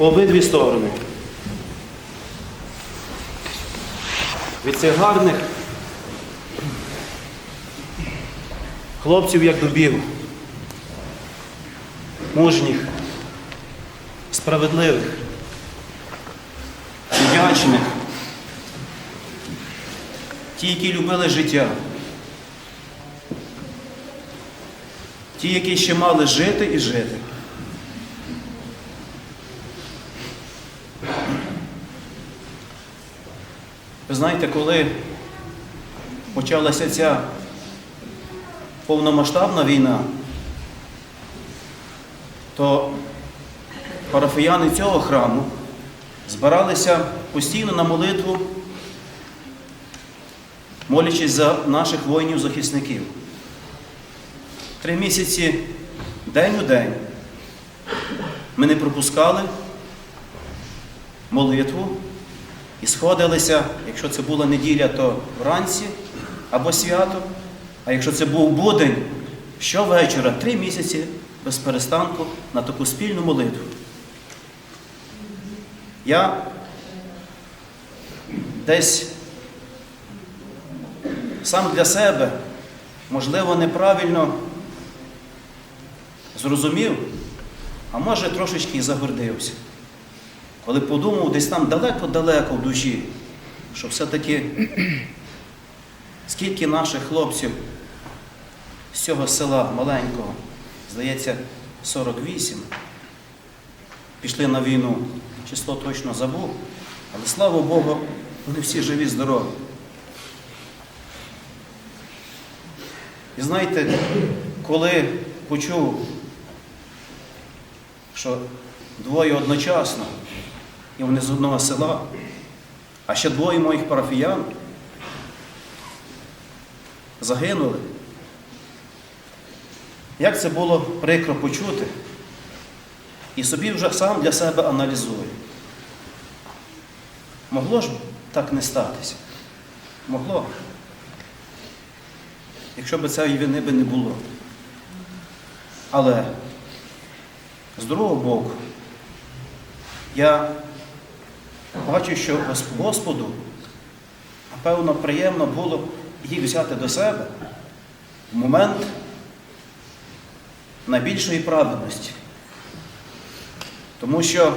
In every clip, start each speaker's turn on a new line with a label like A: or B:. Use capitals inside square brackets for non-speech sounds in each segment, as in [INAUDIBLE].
A: по обидві сторони. Від цих гарних хлопців як дубів, мужніх, справедливих, вдячних, ті, які любили життя, ті, які ще мали жити і жити. Ви знаєте, коли почалася ця повномасштабна війна, то парафіяни цього храму збиралися постійно на молитву, молячись за наших воїнів-захисників. Три місяці день у день ми не пропускали молитву і сходилися, якщо це була неділя, то вранці або свято, а якщо це був будень, щовечора, три місяці без перестанку на таку спільну молитву. Я десь сам для себе, можливо, неправильно зрозумів, а може трошечки і загордився. Коли подумав десь там далеко-далеко в душі, що все-таки скільки наших хлопців з цього села маленького, здається, 48, пішли на війну, число точно забув, але слава Богу, вони всі живі, здорові. І знаєте, коли почув, що двоє одночасно, і вони з одного села, а ще двоє моїх парафіян загинули. Як це було прикро почути, і собі вже сам для себе аналізую. Могло ж так не статися? Могло. Якщо б цієї вини би не було. Але з другого боку, я бачу, що Господу, напевно, приємно було їх взяти до себе в момент найбільшої праведності. Тому що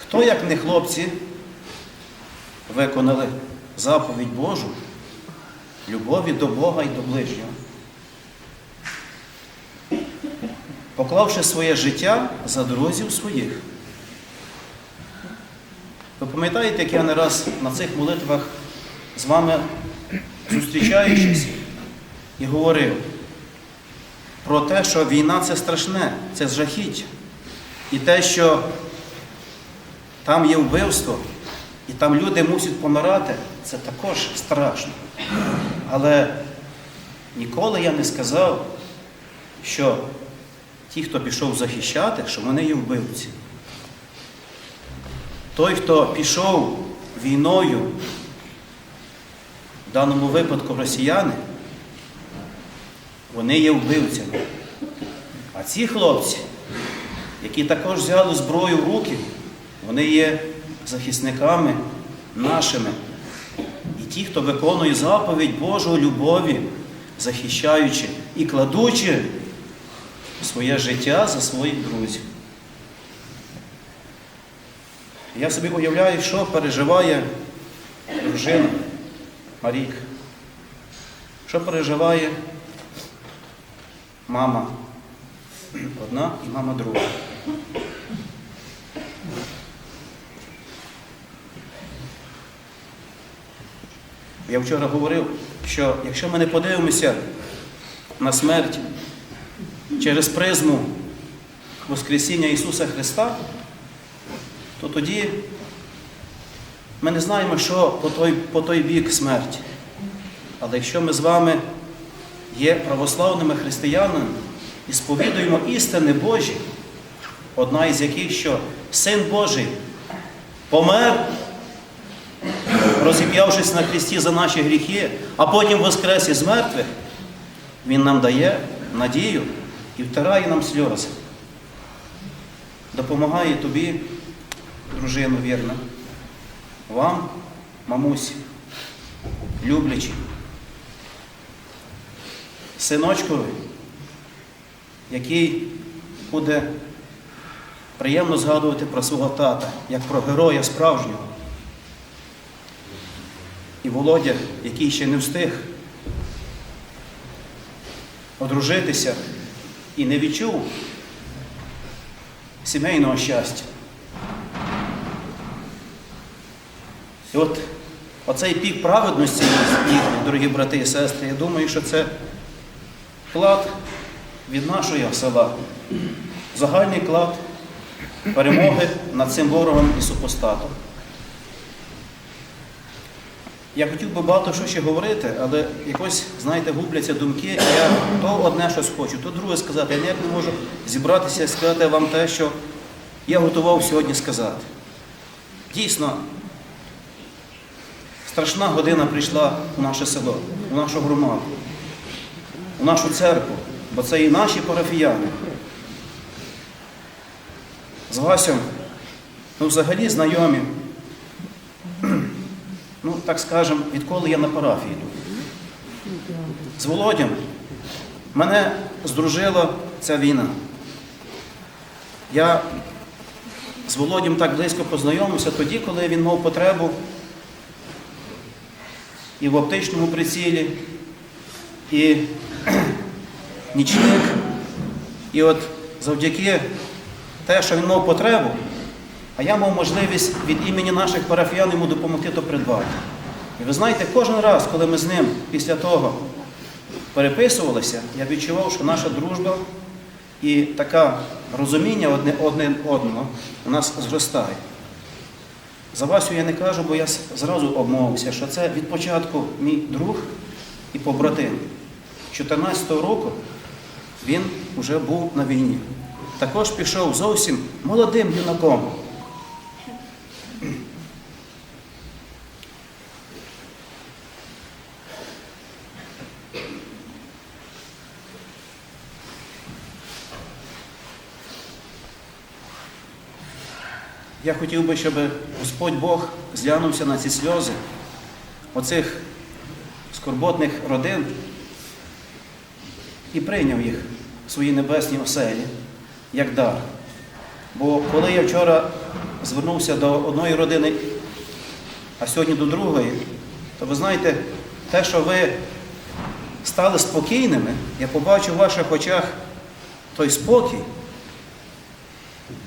A: хто, як не хлопці, виконали заповідь Божу любові до Бога і до ближнього, поклавши своє життя за друзів своїх. Пам'ятаєте, як я не раз на цих молитвах з вами зустрічаючись і говорив про те, що війна це страшне, це жахіття. І те, що там є вбивство, і там люди мусять помирати, це також страшно. Але ніколи я не сказав, що ті, хто пішов захищати, що вони є вбивці. Той, хто пішов війною, в даному випадку росіяни, вони є вбивцями. А ці хлопці, які також взяли зброю в руки, вони є захисниками нашими. І ті, хто виконує заповідь Божої любові, захищаючи і кладучи своє життя за своїх друзів. Я собі уявляю, що переживає дружина Марійка, що переживає мама одна і мама друга. Я вчора говорив, що якщо ми не подивимося на смерть через призму Воскресіння Ісуса Христа, то тоді ми не знаємо, що по той, по той бік смерті. Але якщо ми з вами є православними християнами і сповідуємо істини Божі, одна із яких, що Син Божий помер, розіп'явшись на хресті за наші гріхи, а потім воскрес із мертвих, Він нам дає надію і втирає нам сльози. допомагає тобі, дружино вірна, вам, мамусі, люблячі, синочкові, який буде приємно згадувати про свого тата, як про героя справжнього. І Володя, який ще не встиг одружитися і не відчув сімейного щастя. І от оцей пік праведності, дорогі брати і сестри, я думаю, що це клад від нашого села, загальний клад перемоги над цим ворогом і супостатом. Я хотів би багато що ще говорити, але якось, знаєте, губляться думки. Я то одне щось хочу, то друге сказати. Я ніяк не можу зібратися і сказати вам те, що я готував сьогодні сказати. Дійсно, страшна година прийшла в наше село, в нашу громаду, в нашу церкву, бо це і наші парафіяни. З Васем, ну взагалі знайомі ну так скажемо, відколи я на парафії йду. З Володям мене здружила ця війна. Я з Володям так близько познайомився тоді, коли він мав потребу і в оптичному прицілі, і [CLEARS THROAT] нічник. І от завдяки те, що він мав потребу, а я мав можливість від імені наших парафіян йому допомогти то придбати. І ви знаєте, кожен раз, коли ми з ним після того переписувалися, я відчував, що наша дружба і таке розуміння одне одного у нас зростає. За Васю я не кажу, бо я зразу обмовився, що це від початку мій друг і побратим. 14-го року він вже був на війні. Також пішов зовсім молодим юнаком. Я хотів би, щоб Господь Бог зглянувся на ці сльози оцих скорботних родин і прийняв їх в свої небесні оселі як дар. Бо коли я вчора звернувся до одної родини, а сьогодні до другої, то ви знаєте, те, що ви стали спокійними, я побачив в ваших очах той спокій,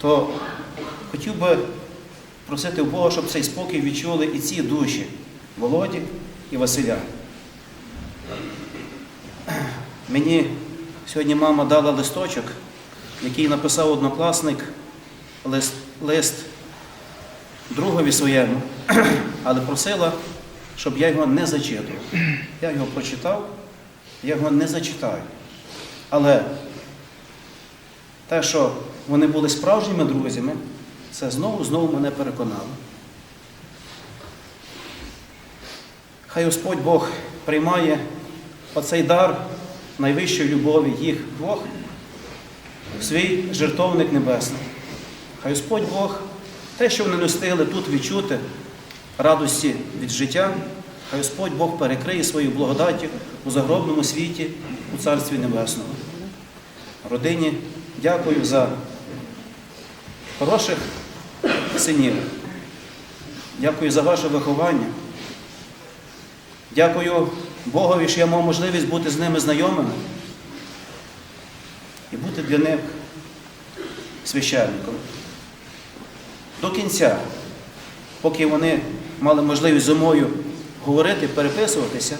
A: то хотів би просити у Бога, щоб цей спокій відчули і ці душі Володі і Василя. Мені сьогодні мама дала листочок, який написав однокласник лист, лист другові своєму, але просила, щоб я його не зачитував. Я його прочитав, я його не зачитаю. Але те, що вони були справжніми друзями, це знову знову мене переконало. Хай Господь Бог приймає оцей дар найвищої любові їх двох в свій жертовник небесний. Хай Господь Бог, те, що вони не встигли тут відчути радості від життя, хай Господь Бог перекриє свою благодаті у загробному світі, у Царстві Небесному. Родині дякую за хороших синів. Дякую за ваше виховання. Дякую Богові, що я мав можливість бути з ними знайомими і бути для них священником. До кінця, поки вони мали можливість зимою говорити, переписуватися,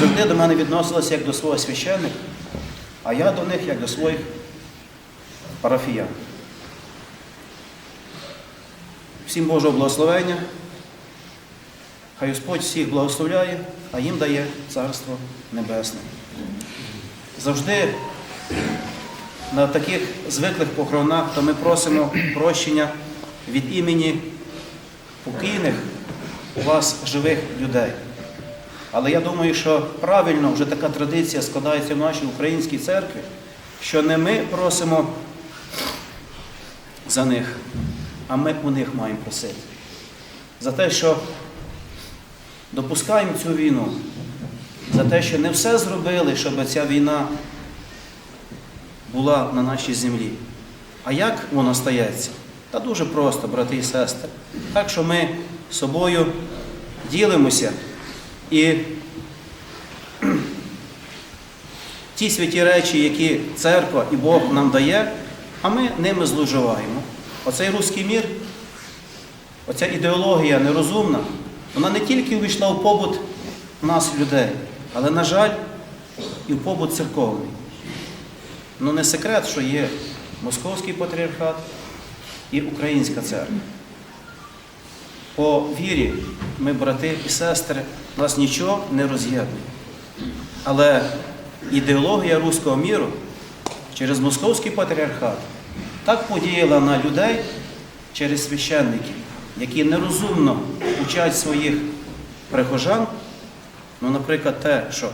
A: завжди до мене відносилися як до свого священника, а я до них як до своїх парафіян. Всім Божого благословення. Хай Господь всіх благословляє, а їм дає Царство Небесне. Завжди на таких звиклих похоронах, то ми просимо прощення від імені покійних у вас живих людей. Але я думаю, що правильно вже така традиція складається в нашій українській церкві, що не ми просимо за них, а ми у них маємо просити. За те, що допускаємо цю війну, за те, що не все зробили, щоб ця війна була на нашій землі. А як воно стається? Та дуже просто, брати і сестри. Так що ми собою ділимося і ті святі речі, які церква і Бог нам дає, а ми ними зловживаємо. Оцей руський мір, оця ідеологія нерозумна, вона не тільки увійшла в побут нас, людей, але, на жаль, і в побут церковний. Ну не секрет, що є Московський патріархат і Українська церква. По вірі ми, брати і сестри, нас нічого не роз'єднує. Але ідеологія руського міру через Московський патріархат так подіяла на людей через священників, які нерозумно учать своїх прихожан, ну, наприклад, те, що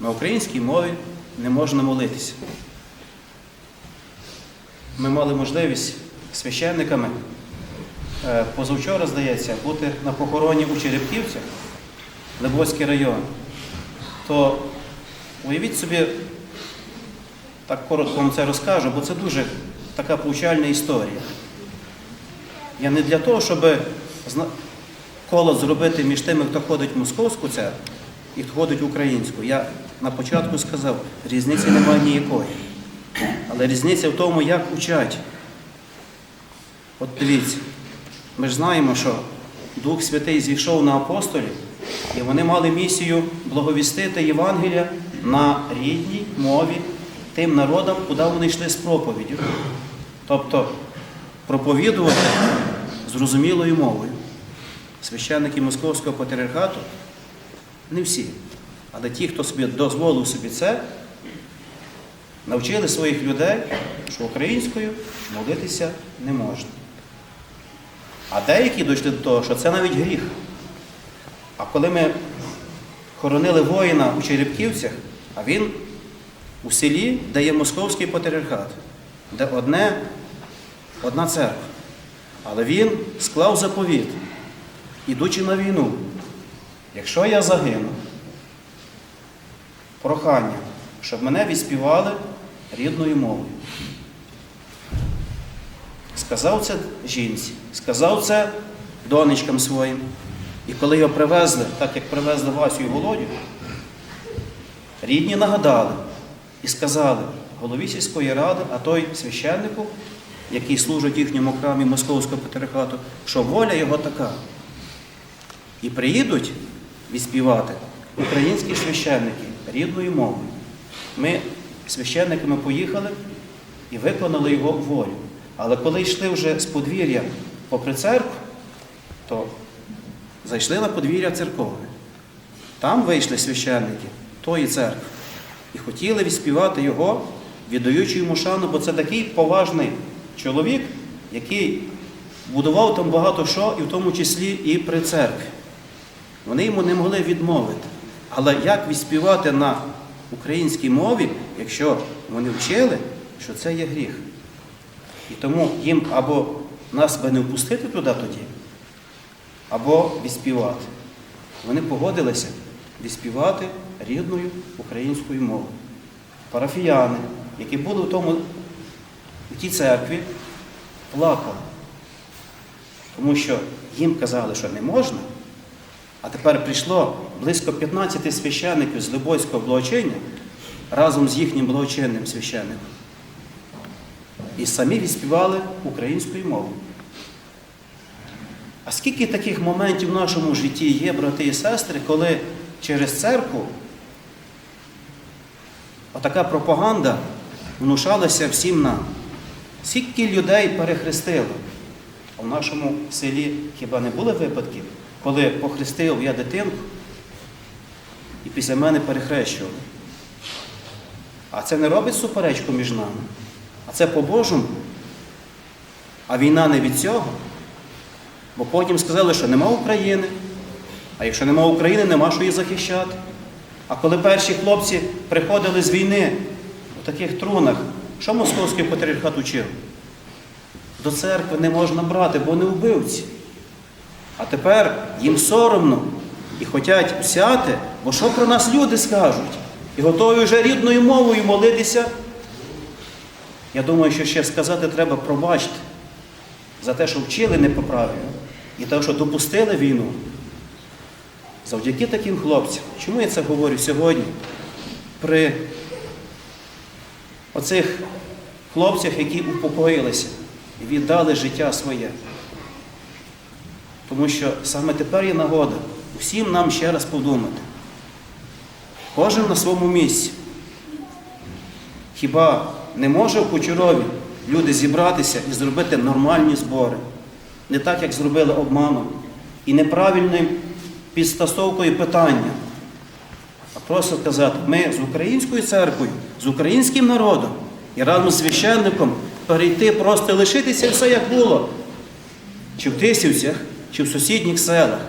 A: на українській мові не можна молитися. Ми мали можливість священниками е, позавчора, здається, бути на похороні у Черепківцях, Лебоцький район. То уявіть собі, так коротко вам це розкажу, бо це дуже така повчальна історія. Я не для того, щоб коло зробити між тими, хто ходить в московську церкву і хто ходить в українську. Я на початку сказав, різниці немає ніякої. Але різниця в тому, як учать. От дивіться, ми ж знаємо, що Дух Святий зійшов на апостолів, і вони мали місію благовістити Євангелія на рідній мові тим народам, куди вони йшли з проповіддю. Тобто проповідувати зрозумілою мовою. Священники Московського патріархату не всі, але ті, хто собі дозволив собі це, навчили своїх людей, що українською молитися не можна. А деякі дійшли до того, що це навіть гріх. А коли ми хоронили воїна у Черепківцях, а він у селі, де є московський патріархат, де одне, одна церква. Але він склав заповіт, ідучи на війну. Якщо я загину, прохання, щоб мене відспівали рідною мовою. Сказав це жінці, сказав це донечкам своїм. І коли його привезли, так як привезли Васю і Володю, рідні нагадали і сказали голові сільської ради, а той священнику, який служить їхньому храмі Московського патріархату, що воля його така. І приїдуть відспівати українські священники рідною мовою. Ми священниками поїхали і виконали його волю. Але коли йшли вже з подвір'я попри церкву, то зайшли на подвір'я церковне. Там вийшли священники тої церкви і хотіли відспівати його, віддаючи йому шану, бо це такий поважний чоловік, який будував там багато що, і в тому числі і при церкві. Вони йому не могли відмовити. Але як відспівати на українській мові, якщо вони вчили, що це є гріх? І тому їм або нас би не впустити туди тоді, або відспівати. Вони погодилися відспівати рідною українською мовою. Парафіяни, які були в тому, в тій церкві, плакали, тому що їм казали, що не можна. А тепер прийшло близько 15 священників з Либойського благочиння разом з їхнім благочинним священником. І самі відспівали українською мовою. А скільки таких моментів в нашому житті є, брати і сестри, коли через церкву отака пропаганда внушалася всім нам? Скільки людей перехрестило? А в нашому селі хіба не було випадків, коли похрестив я дитинку і після мене перехрещували? А це не робить суперечку між нами. А це по-божому. А війна не від цього. Бо потім сказали, що нема України. А якщо нема України, нема що її захищати. А коли перші хлопці приходили з війни таких трунах, що московський патріархат учив? до церкви не можна брати, бо не вбивці. А тепер їм соромно і хочуть взяти, бо що про нас люди скажуть? І готові вже рідною мовою молитися. Я думаю, що ще сказати треба пробачити за те, що вчили не і те, що допустили війну. Завдяки таким хлопцям. Чому я це говорю сьогодні? При оцих хлопцях, які упокоїлися і віддали життя своє. Тому що саме тепер є нагода усім нам ще раз подумати. Кожен на своєму місці. Хіба не може в Кучерові люди зібратися і зробити нормальні збори? Не так, як зробили обманом і неправильною підстасовкою питання. Просто сказати, ми з українською церквою, з українським народом і разом з священником перейти, просто лишитися все як було. Чи в Тисівцях, чи в сусідніх селах.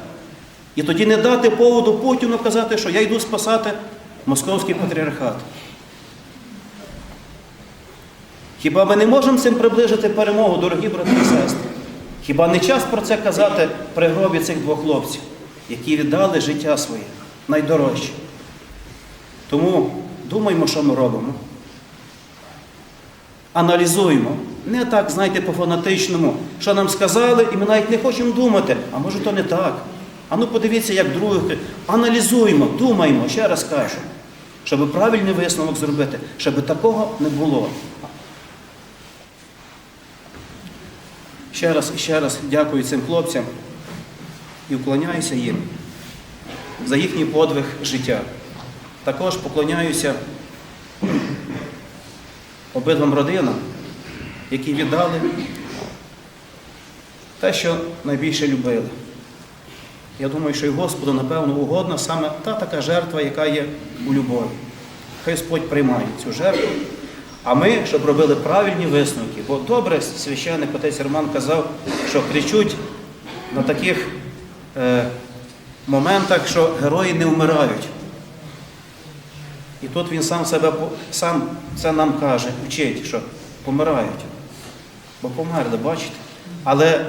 A: І тоді не дати поводу Путіну казати, що я йду спасати московський патріархат. Хіба ми не можемо цим приближити перемогу, дорогі брати і сестри? Хіба не час про це казати при гробі цих двох хлопців, які віддали життя своє найдорожче? Тому думаймо, що ми робимо. Аналізуємо. Не так, знаєте, по-фанатичному, що нам сказали, і ми навіть не хочемо думати, а може то не так. А ну подивіться, як других. Аналізуємо, думаємо, ще раз кажу, щоб правильний висновок зробити, щоб такого не було. Ще раз і ще раз дякую цим хлопцям і вклоняюся їм за їхній подвиг життя. Також поклоняюся обидвом родинам, які віддали те, що найбільше любили. Я думаю, що і Господу, напевно, угодна саме та така жертва, яка є у любові. Хай Господь приймає цю жертву. А ми, щоб робили правильні висновки, бо добре священник отець Роман казав, що кричуть на таких е, моментах, що герої не вмирають. І тут він сам себе сам це нам каже, вчить, що помирають. Бо померли, бачите? Але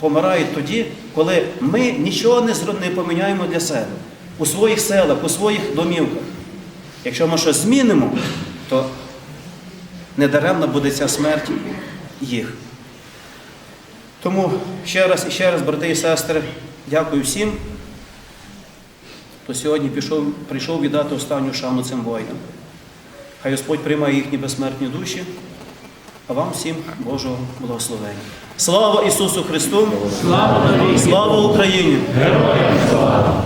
A: помирають тоді, коли ми нічого не, поміняємо для себе у своїх селах, у своїх домівках. Якщо ми щось змінимо, то недаремна буде ця смерть їх. Тому ще раз і ще раз, брати і сестри, дякую всім, хто сьогодні пішов, прийшов віддати останню шану цим воїнам. Хай Господь приймає їхні безсмертні душі, а вам всім Божого благословення. Слава Ісусу Христу! Слава Україні!
B: Героям слава!